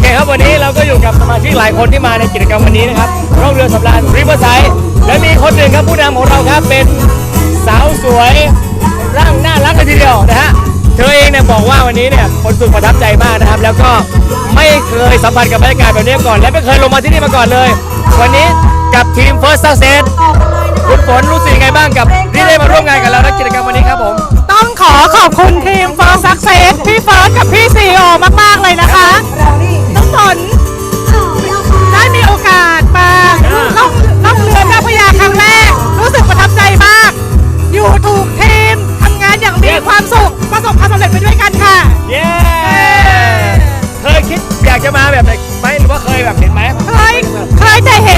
เคครับวันนี้เราก็อยู่กับสมาชิกหลายคนที่มาในกิจกรรมวันนี้นะครับร่องเรือสำราญริเวอร์ไซด์และมีคนหนึ่งครับผู้นำของเราครับเป็นสาวสวยร่างน่ารักเลยทีเดียวนะฮะเธอเองเนี่ยบอกว่าวันนี้เนี่ยคนสุดประทับใจมากนะครับ แล้วก็ไม่เคยสัมผัสกับบรรยากาศแบบนี้มาก่อน และไม่เคยลงมาที่นี่มาก่อนเลย วันนี้กับทีม First Success คุณฝนรู้สึกยังไงบ้างกับที่ได้มาร่วมงานกับเราในกิจกรรมวันนี้ครับผมต้องขอขอบคุณทีม First Success พี่เฟิร์สกับพี่ซีโอมาก ๆ เลยนะคะ ผได้มีโอกาสมาล่องล่องเรือเจ้าพยาครั้งแรก รู้สึกประทับใจมาก อยู่ถูกทีมทำงานอย่างมีความสุขประสบความสำเร็จไปด้วยกันค่ะ เย้เคยคิดอยากจะมาแบบไหนไหมหรือว่าเคยแบบเห็นไหมเคยเคยแต่เห็น